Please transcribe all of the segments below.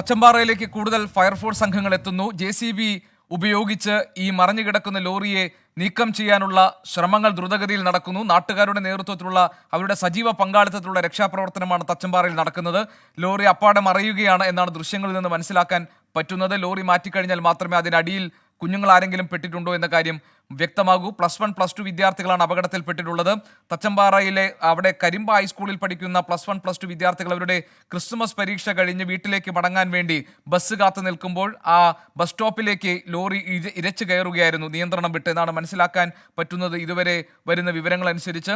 തച്ചമ്പാറയിലേക്ക് കൂടുതൽ ഫയർഫോഴ്സ് സംഘങ്ങൾ എത്തുന്നു. ജെ സി ബി ഉപയോഗിച്ച് ഈ മറിഞ്ഞുകിടക്കുന്ന ലോറിയെ നീക്കം ചെയ്യാനുള്ള ശ്രമങ്ങൾ ദ്രുതഗതിയിൽ നടക്കുന്നു. നാട്ടുകാരുടെ നേതൃത്വത്തിലുള്ള അവരുടെ സജീവ പങ്കാളിത്തത്തിലുള്ള രക്ഷാപ്രവർത്തനമാണ് തച്ചമ്പാറയിൽ നടക്കുന്നത്. ലോറി അപ്പാടെ മറയുകയാണ് എന്നാണ് ദൃശ്യങ്ങളിൽ നിന്ന് മനസ്സിലാക്കാൻ പറ്റുന്നത്. ലോറി മാറ്റിക്കഴിഞ്ഞാൽ മാത്രമേ അതിനടിയിൽ കുഞ്ഞുങ്ങൾ ആരെങ്കിലും പെട്ടിട്ടുണ്ടോ എന്ന കാര്യം വ്യക്തമാകൂ. പ്ലസ് വൺ പ്ലസ് ടു വിദ്യാർത്ഥികളാണ് അപകടത്തിൽപ്പെട്ടിട്ടുള്ളത്. തച്ചമ്പാറയിലെ അവിടെ കരിമ്പ ഹൈസ്കൂളിൽ പഠിക്കുന്ന പ്ലസ് വൺ പ്ലസ് ടു വിദ്യാർത്ഥികൾ അവരുടെ ക്രിസ്മസ് പരീക്ഷ കഴിഞ്ഞ് വീട്ടിലേക്ക് മടങ്ങാൻ വേണ്ടി ബസ് കാത്തു നിൽക്കുമ്പോൾ ആ ബസ് സ്റ്റോപ്പിലേക്ക് ലോറി ഇര- ഇരച്ചു കയറുകയായിരുന്നു. നിയന്ത്രണം വിട്ട് എന്നാണ് മനസ്സിലാക്കാൻ പറ്റുന്നത്. ഇതുവരെ വരുന്ന വിവരങ്ങൾ അനുസരിച്ച്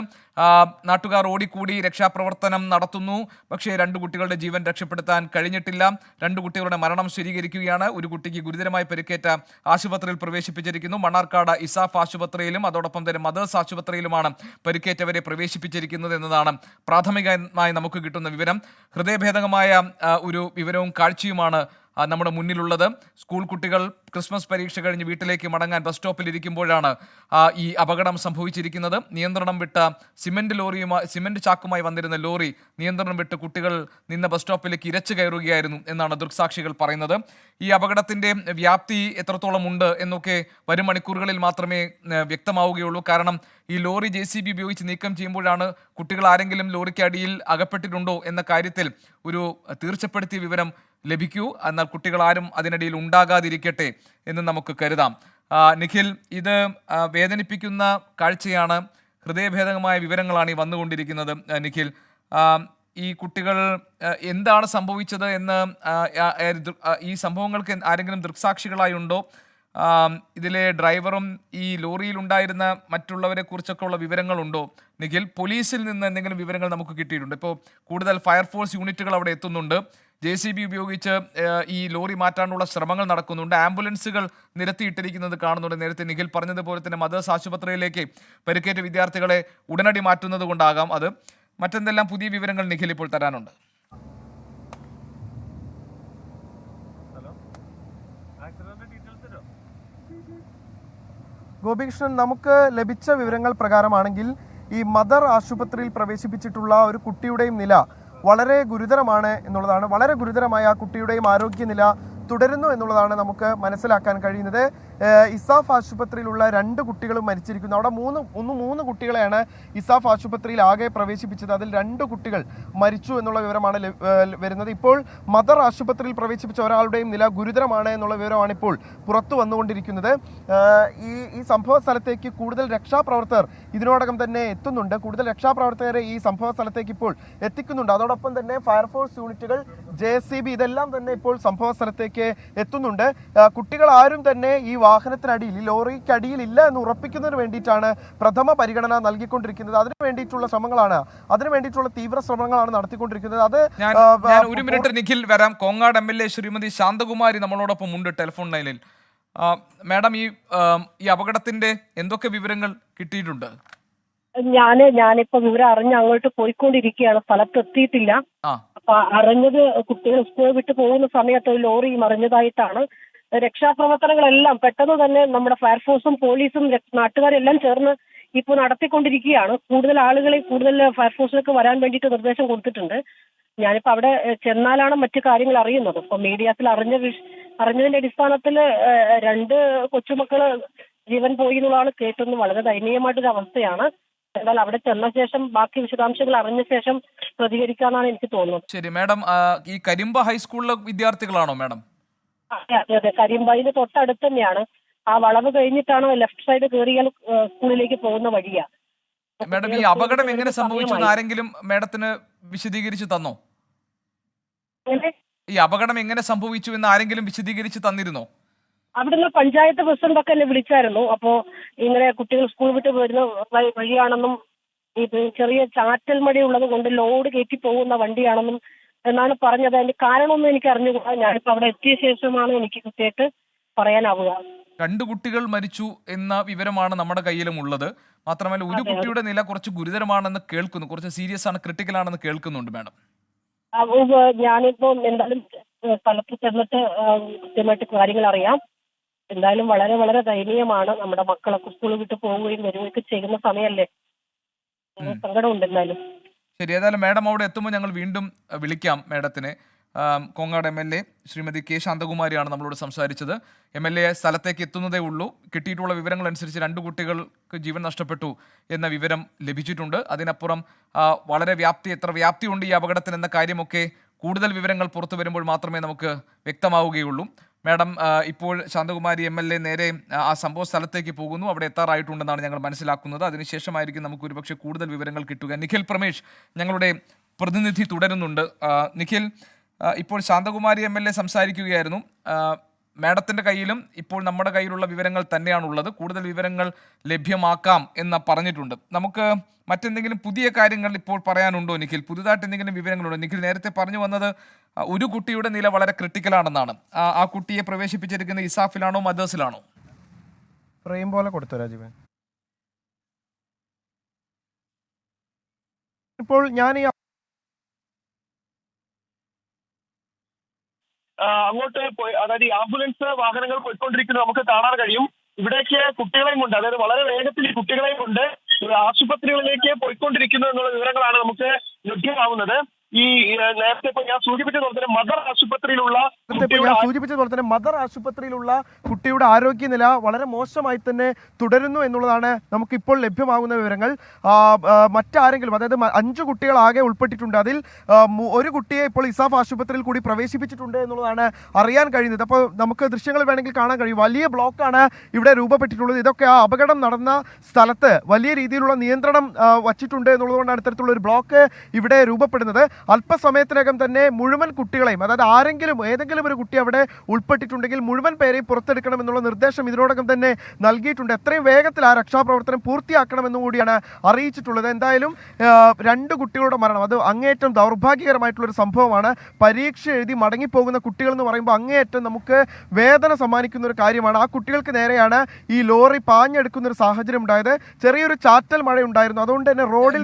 നാട്ടുകാർ ഓടിക്കൂടി രക്ഷാപ്രവർത്തനം നടത്തുന്നു. പക്ഷേ രണ്ട് കുട്ടികളുടെ ജീവൻ രക്ഷപ്പെടുത്താൻ കഴിഞ്ഞിട്ടില്ല. രണ്ട് കുട്ടികളുടെ മരണം സ്ഥിരീകരിക്കുകയാണ്. ഒരു കുട്ടിക്ക് ഗുരുതരമായി പരിക്കേറ്റ ആശുപത്രിയിൽ പ്രവേശിപ്പിച്ചിരിക്കുന്നു. മണ്ണാർക്കാട് ഇസാഫ് ആശുപത്രിയിലും അതോടൊപ്പം തന്നെ മദേഴ്സ് ആശുപത്രിയിലുമാണ് പരിക്കേറ്റവരെ പ്രവേശിപ്പിച്ചിരിക്കുന്നത് എന്നതാണ് പ്രാഥമികമായി നമുക്ക് കിട്ടുന്ന വിവരം. ഹൃദയഭേദകമായ ഒരു വിവരവും കാഴ്ചയുമാണ് നമ്മുടെ മുന്നിലുള്ളത്. സ്കൂൾ കുട്ടികൾ ക്രിസ്മസ് പരീക്ഷ കഴിഞ്ഞ് വീട്ടിലേക്ക് മടങ്ങാൻ ബസ് സ്റ്റോപ്പിൽ ഇരിക്കുമ്പോഴാണ് ഈ അപകടം സംഭവിച്ചിരിക്കുന്നത്. നിയന്ത്രണം വിട്ട സിമന്റ് ലോറിയുമായി സിമന്റ് ചാക്കുമായി വന്നിരുന്ന ലോറി നിയന്ത്രണം വിട്ട് കുട്ടികൾ നിന്ന ബസ് സ്റ്റോപ്പിലേക്ക് ഇരച്ചു കയറുകയായിരുന്നു എന്നാണ് ദൃക്സാക്ഷികൾ പറയുന്നത്. ഈ അപകടത്തിന്റെ വ്യാപ്തി എത്രത്തോളം ഉണ്ട് എന്നൊക്കെ വരും മണിക്കൂറുകളിൽ മാത്രമേ വ്യക്തമാവുകയുള്ളൂ. കാരണം ഈ ലോറി ജെ സി ബി ഉപയോഗിച്ച് നീക്കം ചെയ്യുമ്പോഴാണ് കുട്ടികൾ ആരെങ്കിലും ലോറിക്കടിയിൽ അകപ്പെട്ടിട്ടുണ്ടോ എന്ന കാര്യത്തിൽ ഒരു തീർച്ചപ്പെടുത്തിയ വിവരം ലഭിക്കൂ. എന്നാൽ കുട്ടികൾ ആരും അതിനിടയിൽ ഉണ്ടാകാതിരിക്കട്ടെ എന്ന് നമുക്ക് കരുതാം. നിഖിൽ ഇത് വേദനിപ്പിക്കുന്ന കാഴ്ചയാണ് ഹൃദയഭേദകമായ വിവരങ്ങളാണ് ഈ വന്നുകൊണ്ടിരിക്കുന്നത് നിഖിൽ. ഈ കുട്ടികൾ എന്താണ് സംഭവിച്ചത് എന്ന് ഈ സംഭവങ്ങൾക്ക് ആരെങ്കിലും ദൃക്സാക്ഷികളായി ഉണ്ടോ? ഇതിലെ ഡ്രൈവറും ഈ ലോറിയിൽ ഉണ്ടായിരുന്ന മറ്റുള്ളവരെ കുറിച്ചൊക്കെ ഉള്ള വിവരങ്ങളുണ്ടോ? നിഖിൽ പോലീസിൽ നിന്ന് എന്തെങ്കിലും വിവരങ്ങൾ നമുക്ക് കിട്ടിയിട്ടുണ്ട്. ഇപ്പോൾ കൂടുതൽ ഫയർഫോഴ്സ് യൂണിറ്റുകൾ അവിടെ എത്തുന്നുണ്ട്. ജെ സി ബി ഉപയോഗിച്ച് ഈ ലോറി മാറ്റാനുള്ള ശ്രമങ്ങൾ നടക്കുന്നുണ്ട്. ആംബുലൻസുകൾ നിരത്തിയിട്ടിരിക്കുന്നത് കാണുന്നുണ്ട്. നേരത്തെ നിഖിൽ പറഞ്ഞതുപോലെ തന്നെ മദേഴ്സ് ആശുപത്രിയിലേക്ക് പരിക്കേറ്റ വിദ്യാർത്ഥികളെ ഉടനടി മാറ്റുന്നത് കൊണ്ടാകാം അത്. മറ്റെന്തെല്ലാം പുതിയ വിവരങ്ങൾ നിഖിൽ ഇപ്പോൾ തരാനുണ്ട്? ഗോപികൃഷ്ണൻ നമുക്ക് ലഭിച്ച വിവരങ്ങൾ പ്രകാരമാണെങ്കിൽ ഈ മദർ ആശുപത്രിയിൽ പ്രവേശിപ്പിച്ചിട്ടുള്ള ഒരു കുട്ടിയുടെയും നില വളരെ ഗുരുതരമാണ് എന്നുള്ളതാണ്. വളരെ ഗുരുതരമായ ആ കുട്ടിയുടെയും ആരോഗ്യനില തുടരുന്നു എന്നുള്ളതാണ് നമുക്ക് മനസ്സിലാക്കാൻ കഴിയുന്നത്. ഇസാഫ് ആശുപത്രിയിലുള്ള രണ്ട് കുട്ടികളും മരിച്ചിരിക്കുന്നു. അവിടെ മൂന്ന് ഒന്ന് മൂന്ന് കുട്ടികളെയാണ് ഇസാഫ് ആശുപത്രിയിൽ ആകെ പ്രവേശിപ്പിച്ചത്. അതിൽ രണ്ട് കുട്ടികൾ മരിച്ചു എന്നുള്ള വിവരമാണ് വരുന്നത്. ഇപ്പോൾ മദർ ആശുപത്രിയിൽ പ്രവേശിപ്പിച്ച ഒരാളുടെയും നില ഗുരുതരമാണ് എന്നുള്ള വിവരമാണ് ഇപ്പോൾ പുറത്തു വന്നുകൊണ്ടിരിക്കുന്നത്. ഈ ഈ സംഭവ സ്ഥലത്തേക്ക് കൂടുതൽ രക്ഷാപ്രവർത്തകർ ഇതിനോടകം തന്നെ എത്തുന്നുണ്ട്. കൂടുതൽ രക്ഷാപ്രവർത്തകരെ ഈ സംഭവ സ്ഥലത്തേക്ക് ഇപ്പോൾ എത്തിക്കുന്നുണ്ട്. അതോടൊപ്പം തന്നെ ഫയർഫോഴ്സ് യൂണിറ്റുകൾ ജെ സി ബി ഇതെല്ലാം തന്നെ ഇപ്പോൾ സംഭവ സ്ഥലത്തേക്ക് എത്തുന്നുണ്ട്. കുട്ടികൾ ആരും തന്നെ ഈ വാഹനത്തിനടിയിൽ ഈ ലോറിക്കടിയിൽ ഇല്ല എന്ന് ഉറപ്പിക്കുന്നതിന് വേണ്ടിയിട്ടാണ് പ്രഥമ പരിഗണന നൽകിക്കൊണ്ടിരിക്കുന്നത്. അതിനു വേണ്ടിയിട്ടുള്ള ശ്രമങ്ങളാണ് അതിനു വേണ്ടിയിട്ടുള്ള തീവ്ര ശ്രമങ്ങളാണ് നടത്തിക്കൊണ്ടിരിക്കുന്നത്. അത് ഒരു മിനിറ്റ് നിഖിൽ വരാം. Kongad M L A Shrimati Shanthakumari നമ്മളോടൊപ്പം ഉണ്ട് ടെലിഫോൺ ലൈനിൽ. മാഡം ഈ ഈ അപകടത്തിന്റെ എന്തൊക്കെ വിവരങ്ങൾ കിട്ടിയിട്ടുണ്ട്? ഞാൻ ഞാനിപ്പോ വിവരം അറിഞ്ഞ് അങ്ങോട്ട് പോയിക്കൊണ്ടിരിക്കുകയാണ്. സ്ഥലത്ത് എത്തിയിട്ടില്ല ആ. അപ്പൊ അറിഞ്ഞത് കുട്ടികൾ സ്കൂൾ വിട്ടു പോകുന്ന സമയത്ത് ലോറി മറിഞ്ഞതായിട്ടാണ് രക്ഷാപ്രവർത്തനങ്ങളെല്ലാം പെട്ടെന്ന് തന്നെ നമ്മുടെ ഫയർഫോഴ്സും പോലീസും നാട്ടുകാരെല്ലാം ചേർന്ന് ഇപ്പൊ നടത്തിക്കൊണ്ടിരിക്കുകയാണ്. കൂടുതൽ ആളുകളെ കൂടുതൽ ഫയർഫോഴ്സിലേക്ക് വരാൻ വേണ്ടിയിട്ട് നിർദ്ദേശം കൊടുത്തിട്ടുണ്ട്. ഞാനിപ്പോ അവിടെ ചെന്നാലാണ് മറ്റു കാര്യങ്ങൾ അറിയുന്നത്. ഇപ്പൊ മീഡിയാസിൽ അറിഞ്ഞ അറിഞ്ഞതിന്റെ അടിസ്ഥാനത്തിൽ രണ്ട് കൊച്ചുമക്കൾ ജീവൻ പോയി എന്നുള്ളതാണ് കേട്ടത്. വളരെ ദയനീയമായിട്ടൊരു അവസ്ഥയാണ് എന്നാൽ അവിടെ ചെന്ന ശേഷം ബാക്കി വിശദാംശങ്ങൾ അറിഞ്ഞ ശേഷം പ്രതികരിക്കാന്നാണ് എനിക്ക് തോന്നുന്നത്. ശരി മാഡം ഈ കരിമ്പ ഹൈസ്കൂളിലെ വിദ്യാർത്ഥികളാണോ മാഡം? അതെ അതെ അതെ. കരിമ്പായിന് തൊട്ടടുത്ത് തന്നെയാണ് ആ വളവ് കഴിഞ്ഞിട്ടാണ് ലെഫ്റ്റ് സൈഡ് കയറിയാൽ സ്കൂളിലേക്ക് പോകുന്ന വഴിയാ. മാഡം ഈ അപകടം എങ്ങനെ സംഭവിച്ചു ആരെങ്കിലും മാഡത്തിന് വിശദീകരിച്ചു തന്നോ? ഈ അപകടം എങ്ങനെ സംഭവിച്ചു എന്ന് ആരെങ്കിലും വിശദീകരിച്ച് തന്നിരുന്നോ? അവിടുന്ന് പഞ്ചായത്ത് പ്രസിഡന്റ് ഒക്കെ എന്നെ വിളിച്ചായിരുന്നു. അപ്പോ ഇങ്ങനെ കുട്ടികൾ സ്കൂൾ വിട്ട് വരുന്ന വഴി- വഴിയാണെന്നും ഇത് ചെറിയ ചാറ്റൽ മടി ഉള്ളത് കൊണ്ട് ലോഡ് കയറ്റി പോകുന്ന വണ്ടിയാണെന്നും എന്നാണ് പറഞ്ഞത്. അതിന്റെ കാരണമൊന്നും എനിക്ക് അറിഞ്ഞുകൂടാ. ഞാനിപ്പോ അവിടെ എത്തിയ ശേഷമാണ് എനിക്ക് കൃത്യമായിട്ട് പറയാനാവുക. രണ്ട് കുട്ടികൾ മരിച്ചു എന്ന വിവരമാണ് നമ്മുടെ കയ്യിലും ഉള്ളത്. മാത്രമല്ല ഒരു കുട്ടിയുടെ നില കുറച്ച് ഗുരുതരമാണെന്ന് കേൾക്കുന്നു. കുറച്ച് സീരിയസ് ആണ് ക്രിട്ടിക്കൽ ആണെന്ന് കേൾക്കുന്നുണ്ട് മാഡം. ആ, ഉവ്വ് ഞാനിപ്പോ എന്തായാലും സ്ഥലത്ത് ചെന്നിട്ട് ആ, കൃത്യമായിട്ട് കാര്യങ്ങൾ അറിയാം. എന്തായാലും വളരെ വളരെ ദയനീയമാണ് നമ്മുടെ മക്കളൊക്കെ സ്കൂളിൽ വിട്ട് പോവുകയും വരികയൊക്കെ ചെയ്യുന്ന സമയമല്ലേ സങ്കടമുണ്ട് എന്തായാലും. ശരി ഏതായാലും മാഡം അവിടെ എത്തുമ്പോൾ ഞങ്ങൾ വീണ്ടും വിളിക്കാം മാഡത്തിന്. Kongad M L A Shrimati K ശാന്തകുമാരിയാണ് നമ്മളോട് സംസാരിച്ചത്. എം എൽ എ സ്ഥലത്തേക്ക് എത്തുന്നതേ ഉള്ളൂ. കിട്ടിയിട്ടുള്ള വിവരങ്ങൾ അനുസരിച്ച് രണ്ട് കുട്ടികൾക്ക് ജീവൻ നഷ്ടപ്പെട്ടു എന്ന വിവരം ലഭിച്ചിട്ടുണ്ട്. അതിനപ്പുറം വളരെ വ്യാപ്തി എത്ര വ്യാപ്തിയുണ്ട് ഈ അപകടത്തിന് എന്ന കാര്യമൊക്കെ കൂടുതൽ വിവരങ്ങൾ പുറത്തു വരുമ്പോൾ മാത്രമേ നമുക്ക് വ്യക്തമാവുകയുള്ളൂ. മാഡം ഇപ്പോൾ ശാന്തകുമാരി എം എൽ എ നേരെ ആ, സംഭവ സ്ഥലത്തേക്ക് പോകുന്നു. അവിടെ എത്താറായിട്ടുണ്ടെന്നാണ് ഞങ്ങൾ മനസ്സിലാക്കുന്നത്. അതിനുശേഷമായിരിക്കും നമുക്ക് ഒരുപക്ഷെ കൂടുതൽ വിവരങ്ങൾ കിട്ടുക. നിഖിൽ പ്രമേഷ് ഞങ്ങളുടെ പ്രതിനിധി തുടരുന്നുണ്ട്. നിഖിൽ ഇപ്പോൾ ശാന്തകുമാരി എം എൽ എ സംസാരിക്കുകയായിരുന്നു. മാഡത്തിന്റെ കയ്യിലും ഇപ്പോൾ നമ്മുടെ കയ്യിലുള്ള വിവരങ്ങൾ തന്നെയാണുള്ളത്. കൂടുതൽ വിവരങ്ങൾ ലഭ്യമാക്കാം എന്ന് പറഞ്ഞിട്ടുണ്ട്. നമുക്ക് മറ്റെന്തെങ്കിലും പുതിയ കാര്യങ്ങൾ ഇപ്പോൾ പറയാനുണ്ടോ നിഖിൽ? പുതുതായിട്ട് എന്തെങ്കിലും വിവരങ്ങളുണ്ടോ? നിഖിൽ നേരത്തെ പറഞ്ഞു വന്നത് ഒരു കുട്ടിയുടെ നില വളരെ ക്രിട്ടിക്കലാണെന്നാണ്. ആ ആ കുട്ടിയെ പ്രവേശിപ്പിച്ചിരിക്കുന്ന ഇസാഫിലാണോ മദേഴ്സിലാണോ? ഫ്രെയിം പോലെ കൊടുത്തു രാജീവൻ? ഇപ്പോൾ ഞാൻ ഈ അങ്ങോട്ട് പോയി. അതായത് ഈ ആംബുലൻസ് വാഹനങ്ങൾ പോയിക്കൊണ്ടിരിക്കുന്നത് നമുക്ക് കാണാൻ കഴിയും. ഇവിടേക്ക് കുട്ടികളെയും കൊണ്ട് അതായത് വളരെ വേഗത്തിൽ ഈ കുട്ടികളെയും കൊണ്ട് ആശുപത്രികളിലേക്ക് പോയിക്കൊണ്ടിരിക്കുന്നു എന്നുള്ള വിവരങ്ങളാണ് നമുക്ക് ലഭ്യമാവുന്നത്. ഈ നേരത്തെ ഇപ്പൊ ഞാൻ സൂചിപ്പിച്ചതുപോലെ തന്നെ മദർ ആശുപത്രിയിലുള്ള ഞാൻ സൂചിപ്പിച്ചതുപോലെ തന്നെ മദർ ആശുപത്രിയിലുള്ള കുട്ടിയുടെ ആരോഗ്യനില വളരെ മോശമായി തന്നെ തുടരുന്നു എന്നുള്ളതാണ് നമുക്കിപ്പോൾ ലഭ്യമാകുന്ന വിവരങ്ങൾ. മറ്റാരെങ്കിലും അതായത് അഞ്ചു കുട്ടികൾ ആകെ ഉൾപ്പെട്ടിട്ടുണ്ട്. അതിൽ ഒരു കുട്ടിയെ ഇപ്പോൾ ഇസാഫ് ആശുപത്രിയിൽ കൂടി പ്രവേശിപ്പിച്ചിട്ടുണ്ട് എന്നുള്ളതാണ് അറിയാൻ കഴിയുന്നത്. അപ്പോൾ നമുക്ക് ദൃശ്യങ്ങൾ വേണമെങ്കിൽ കാണാൻ കഴിയും. വലിയ ബ്ലോക്കാണ് ഇവിടെ രൂപപ്പെട്ടിട്ടുള്ളത്. ഇതൊക്കെ ആ അപകടം നടന്ന സ്ഥലത്ത് വലിയ രീതിയിലുള്ള നിയന്ത്രണം വച്ചിട്ടുണ്ട് എന്നുള്ളതുകൊണ്ടാണ് ഇത്തരത്തിലുള്ള ഒരു ബ്ലോക്ക് ഇവിടെ രൂപപ്പെടുന്നത്. അല്പസമയത്തിനകം തന്നെ മുഴുവൻ കുട്ടികളെയും അതായത് ആരെങ്കിലും ഏതെങ്കിലും ഒരു കുട്ടി അവിടെ ഉൾപ്പെട്ടിട്ടുണ്ടെങ്കിൽ മുഴുവൻ പേരെയും പുറത്തെടുക്കണം എന്നുള്ള നിർദ്ദേശം ഇതിനോടകം തന്നെ നൽകിയിട്ടുണ്ട്. എത്രയും വേഗത്തിൽ ആ രക്ഷാപ്രവർത്തനം പൂർത്തിയാക്കണമെന്നും കൂടിയാണ് അറിയിച്ചിട്ടുള്ളത്. എന്തായാലും രണ്ട് കുട്ടികളുടെ മരണം അത് അങ്ങേയറ്റം ദൗർഭാഗ്യകരമായിട്ടുള്ള ഒരു സംഭവമാണ്. പരീക്ഷ എഴുതി മടങ്ങിപ്പോകുന്ന കുട്ടികൾ എന്ന് പറയുമ്പോൾ അങ്ങേയറ്റം നമുക്ക് വേദന സമ്മാനിക്കുന്ന ഒരു കാര്യമാണ്. ആ കുട്ടികൾക്ക് നേരെയാണ് ഈ ലോറി പാഞ്ഞെടുക്കുന്ന ഒരു സാഹചര്യം ഉണ്ടായത്. ചെറിയൊരു ചാറ്റൽ മഴ ഉണ്ടായിരുന്നു അതുകൊണ്ട് തന്നെ റോഡിൽ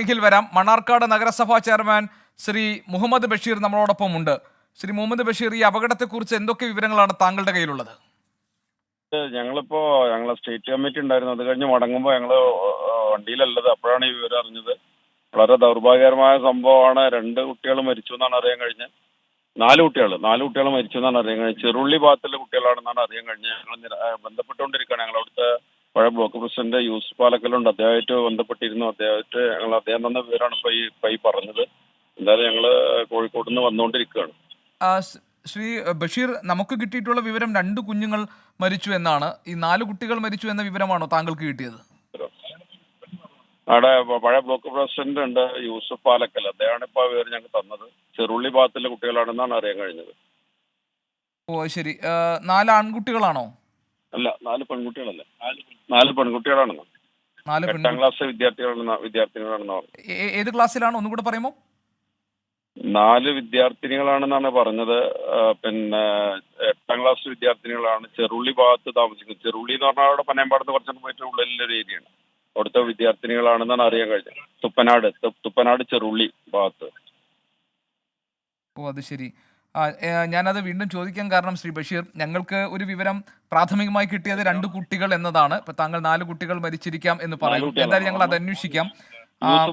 നിഖിൽ വരാം. മണ്ണാർക്കാട് നഗരസഭാ ചെയർമാൻ ശ്രീ മുഹമ്മദ് ബഷീർ നമ്മളോടൊപ്പം ഉണ്ട്. ശ്രീ മുഹമ്മദ് ബഷീർ ഈ അപകടത്തെക്കുറിച്ച് എന്തൊക്കെ വിവരങ്ങളാണ് താങ്കളുടെ കയ്യിലുള്ളത്? ഞങ്ങളിപ്പോ ഞങ്ങളെ സ്റ്റേറ്റ് കമ്മിറ്റി ഉണ്ടായിരുന്നു. അത് കഴിഞ്ഞ് മടങ്ങുമ്പോ ഞങ്ങൾ വണ്ടിയിലല്ലത്. അപ്പോഴാണ് ഈ വിവരം അറിഞ്ഞത്. വളരെ ദൗർഭാഗ്യകരമായ സംഭവമാണ്. രണ്ട് കുട്ടികൾ മരിച്ചു എന്നാണ് അറിയാൻ കഴിഞ്ഞത്. നാല് കുട്ടികൾ നാല് കുട്ടികൾ മരിച്ചു എന്നാണ് അറിയാൻ കഴിഞ്ഞത്. ചെറുള്ളി ഭാഗത്തുള്ള കുട്ടികളാണെന്നാണ് അറിയാൻ കഴിഞ്ഞത്. ഞങ്ങൾ ബന്ധപ്പെട്ടുകൊണ്ടിരിക്കുകയാണ്. ഞങ്ങൾ അവിടുത്തെ പഴയ ബ്ലോക്ക് പ്രസിഡന്റ് യൂസഫ് പാലക്കലുണ്ട്. അദ്ദേഹമായിട്ട് ബന്ധപ്പെട്ടിരുന്നു. അദ്ദേഹമായിട്ട് ഞങ്ങൾ അദ്ദേഹം തന്ന വിവരമാണ് ഇപ്പൊ ഈ പൈ ഈ പറഞ്ഞത്. എന്തായാലും ഞങ്ങൾ കോഴിക്കോട് നിന്ന് വന്നുകൊണ്ടിരിക്കുകയാണ്. ശ്രീ ബഷീർ നമുക്ക് കിട്ടിയിട്ടുള്ള വിവരം രണ്ട് കുഞ്ഞുങ്ങൾ മരിച്ചു എന്നാണ്. ഈ നാല് കുട്ടികൾ മരിച്ചു എന്ന വിവരമാണോ താങ്കൾക്ക് കിട്ടിയത്? അവിടെ പഴയ ബ്ലോക്ക് പ്രസിഡന്റ് ഉണ്ട് യൂസഫ് പാലക്കൽ. അദ്ദേഹമാണ് ഇപ്പൊ വിവരം ഞങ്ങൾക്ക് തന്നത്. ചെറുള്ളി ഭാഗത്തിലെ കുട്ടികളാണെന്നാണ് അറിയാൻ കഴിഞ്ഞത്. ഓ ശരി. നാല് ആൺകുട്ടികളാണോ? അല്ല നാല് പെൺകുട്ടികളല്ല? നാല് പെൺകുട്ടികളാണെന്ന് നാല് എട്ടാം ക്ലാസ് വിദ്യാർത്ഥികളാണെന്ന് വിദ്യാർത്ഥിനികളാണെന്ന് പറഞ്ഞു ഏത് ക്ലാസ്സിലാണ്? ഒന്നും കൂടെ പറയുമോ? നാല് വിദ്യാർത്ഥിനികളാണെന്നാണ് പറഞ്ഞത്. പിന്നെ എട്ടാം ക്ലാസ് വിദ്യാർത്ഥിനികളാണ് ചെറുള്ളി ഭാഗത്ത് താമസിക്കുന്നത്. ചെറുള്ളി എന്ന് പറഞ്ഞാൽ അവിടെ പനയമ്പാടത്ത് കുറച്ചുകൂടെ പോയിട്ട് ഉള്ളിലൊരു ഏരിയയാണ്. അവിടുത്തെ വിദ്യാർത്ഥിനികളാണെന്നാണ് അറിയാൻ കഴിഞ്ഞത്. തുപ്പനാട് തുപ്പനാട് ചെറുള്ളി ഭാഗത്ത്. ഓ അത് ശരി. ഞാനത് വീണ്ടും ചോദിക്കാൻ കാരണം ശ്രീ ബഷീർ ഞങ്ങൾക്ക് ഒരു വിവരം പ്രാഥമികമായി കിട്ടിയത് രണ്ട് കുട്ടികൾ എന്നതാണ്. ഇപ്പൊ താങ്കൾ നാല് കുട്ടികൾ മരിച്ചിരിക്കാം എന്ന് പറയുന്നു എന്തായാലും ഞങ്ങൾ അത് അന്വേഷിക്കാം.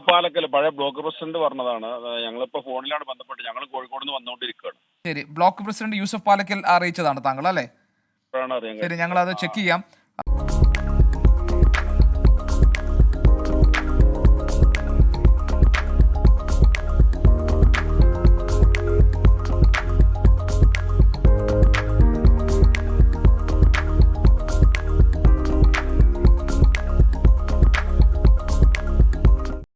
പാലക്കൽ പഴയ ബ്ലോക്ക് പ്രസിഡന്റ് പറഞ്ഞതാണ്. ഞങ്ങളിപ്പോ ഫോണിലാണ് ബന്ധപ്പെട്ട് ഞങ്ങൾ കോഴിക്കോട് നിന്ന് വന്നുകൊണ്ടിരിക്കുകയാണ്. ശരി ബ്ലോക്ക് പ്രസിഡന്റ് യൂസഫ് പാലക്കൽ അറിയിച്ചതാണ് താങ്കൾ അല്ലേ? ശരി ഞങ്ങൾ അത് ചെക്ക് ചെയ്യാം.